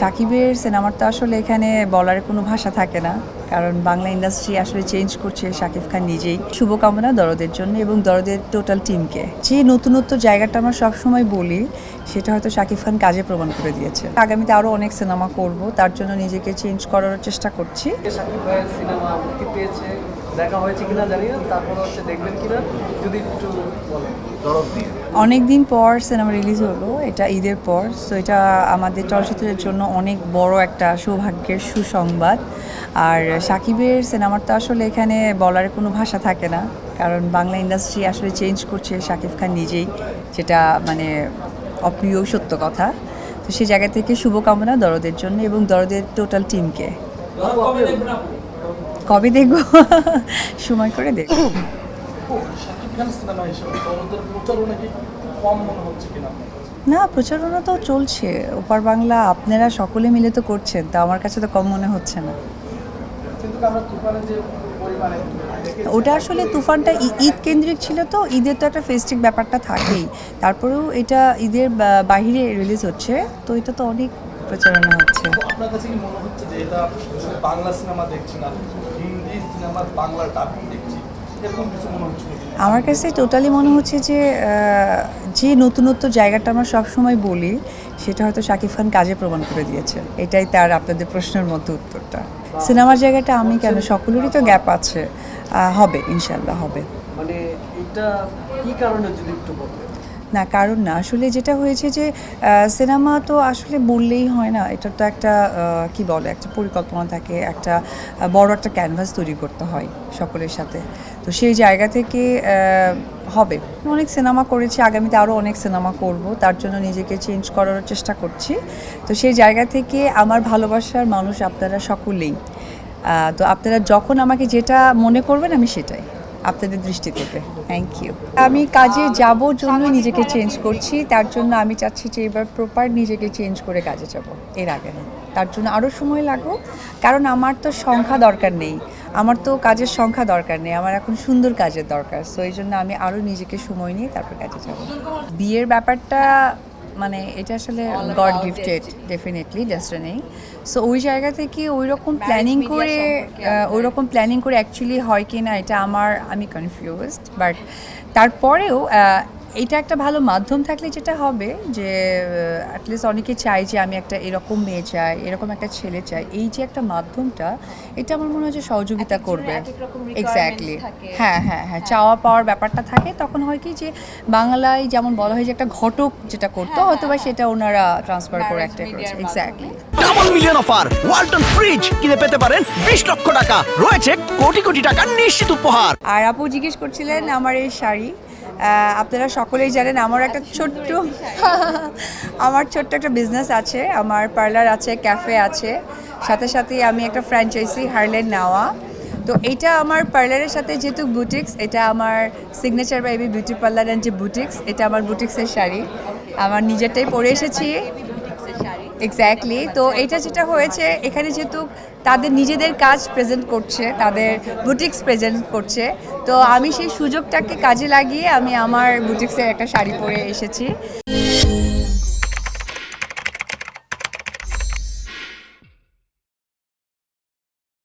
সাকিবের সিনেমার তো আসলে এখানে বলার কোনো ভাষা থাকে না, কারণ বাংলা ইন্ডাস্ট্রি আসলে চেঞ্জ করছে শাকিব খান নিজেই। শুভকামনা দরদের জন্য এবং দরদের টোটাল টিমকে যে নতুনত্ব জায়গাটা আমরা সবসময় বলি, সেটা হয়তো শাকিব খান কাজে প্রমাণ করে দিয়েছে। আগামীতে আরও অনেক সিনেমা করব, তার জন্য নিজেকে চেঞ্জ করার চেষ্টা করছি। সাকিব সিনেমা দেখা হয়েছে কিনা জানি না তারপর হচ্ছে দেখবেন কিনা যদি একটু বলেন অনেক দিন পর সিনেমা রিলিজ হলো এটা ঈদের পর সো এটা আমাদের চলচ্চিত্রের জন্য অনেক বড় একটা সৌভাগ্যের সুসংবাদ। আর সাকিবের সিনেমার তো আসলে এখানে বলার কোনো ভাষা থাকে না কারণ বাংলা ইন্ডাস্ট্রি আসলে চেঞ্জ করছে শাকিব খান নিজেই যেটা মানে অপ্রিয় সত্য কথা। তো সেই জায়গা থেকে শুভকামনা দরদের জন্য এবং দরদের টোটাল টিমকে কবে দেখব? সময় করে দেখব। কাছে? না প্রচারণা তো চলছে। ওপার বাংলা আপনারা সকলে মিলে তো করছেন তা আমার কাছে তো কম মনে হচ্ছে না। ওটা আসলে তুফানটা ঈদ কেন্দ্রিক ছিল তো ঈদের তো একটা ফেস্টিক ব্যাপারটা থাকেই। তারপরেও এটা ঈদের বাহিরে রিলিজ হচ্ছে তো এটা তো অনেক প্রচারণা হচ্ছে। আপনার কাছে কি মনে হচ্ছে যে এটা বাংলা সিনেমা দেখছি না হিন্দি সিনেমার বাংলা ডাবিং দেখছি এরকম কিছু মনে হচ্ছে কি? আমার কাছে টোটালি মনে হচ্ছে যে যে নতুনত্ব জায়গাটা আমরা সবসময় বলি সেটা হয়তো শাকিব খান কাজে প্রমাণ করে দিয়েছে। এটাই তার আপনাদের প্রশ্নের মধ্যে উত্তরটা। সিনেমার জায়গাটা আমি কেন? সকলেরই তো গ্যাপ আছে। হবে ইনশাল্লাহ হবে। মানে এটা কি কারণে যদি একটু না, কারণ না, আসলে যেটা হয়েছে যে সিনেমা তো আসলে বললেই হয় না, এটা তো একটা কি বলে, একটা পরিকল্পনা থাকে, একটা বড় একটা ক্যানভাস তৈরি করতে হয় সকলের সাথে। তো সেই জায়গা থেকে হবে। অনেক সিনেমা করেছি, আগামীতে আরও অনেক সিনেমা করব, তার জন্য নিজেকে চেঞ্জ করার চেষ্টা করছি। তো সেই জায়গা থেকে আমার ভালোবাসার মানুষ আপনারা সকলেই। তো আপনারা যখন আমাকে যেটা মনে করবেন, আমি সেটাই। আপনাদের দৃষ্টি থেকে। থ্যাংক ইউ আমি কাজে যাব জন্য নিজেকে চেঞ্জ করছি, তার জন্য আমি চাচ্ছি যে এবার প্রপার নিজেকে চেঞ্জ করে কাজে যাব, এর আগে না। তার জন্য আরও সময় লাগুক, কারণ আমার তো সংখ্যা দরকার নেই। আমার তো কাজের সংখ্যা দরকার নেই, আমার এখন সুন্দর কাজের দরকার। সো এই জন্য আমি আরও নিজেকে সময় নিয়ে তারপর কাজে যাব। বিয়ের ব্যাপারটা মানে এটা আসলে God gifted definitely destiny so ওই জায়গা থেকে ওই রকম প্ল্যানিং করে ওই রকম প্ল্যানিং করে অ্যাকচুয়ালি হয় কি না এটা আমার আমি কনফিউজড বাট তারপরেও এটা একটা ভালো মাধ্যম থাকলে যেটা হবে যে অ্যাটলিস্ট অনেকে চাই যে আমি একটা এরকম মেয়ে চাই এরকম একটা ছেলে চাই। এই যে একটা মাধ্যমটা এটা আমার মনে হয় যে সহযোগিতা করবে। এক্স্যাক্টলি হ্যাঁ হ্যাঁ হ্যাঁ চাওয়া পাওয়ার ব্যাপারটা থাকে। তখন হয় কি যে বাংলায় যেমন বলা হয় যে একটা ঘটক যেটা করতো হয়তো বা সেটা ওনারা ট্রান্সফার করে একটা করেছে। Exactly double million offer Walton fridge কিনে পেতে পারেন বিশ লক্ষ টাকা। রয়েছে কোটি কোটি টাকার নিশ্চিত উপহার। আর আপু জিজ্ঞেস করছিলেন আমার এই শাড়ি আপনারা সকলেই জানেন আমার একটা ছোট্ট আমার ছোট্ট একটা বিজনেস আছে, আমার পার্লার আছে ক্যাফে আছে। সাথে সাথে আমি একটা ফ্র্যাঞ্চাইজি হারলেন নেওয়া তো এটা আমার পার্লারের সাথে যেহেতু বুটিক্স এটা আমার সিগনেচার বা এবি বিউটি পার্লার অ্যান্ড যে বুটিক্স এটা আমার বুটিক্সের শাড়ি। আমার নিজেরটাই পরে এসেছি। এক্স্যাক্টলি তো এটা যেটা হয়েছে, এখানে যেহেতু তাদের নিজেদের কাজ প্রেজেন্ট করছে, তাদের বুটিক্স প্রেজেন্ট করছে, তো আমি সেই সুযোগটাকে কাজে লাগিয়ে আমি আমার বুটিক্সের একটা শাড়ি পরে এসেছি।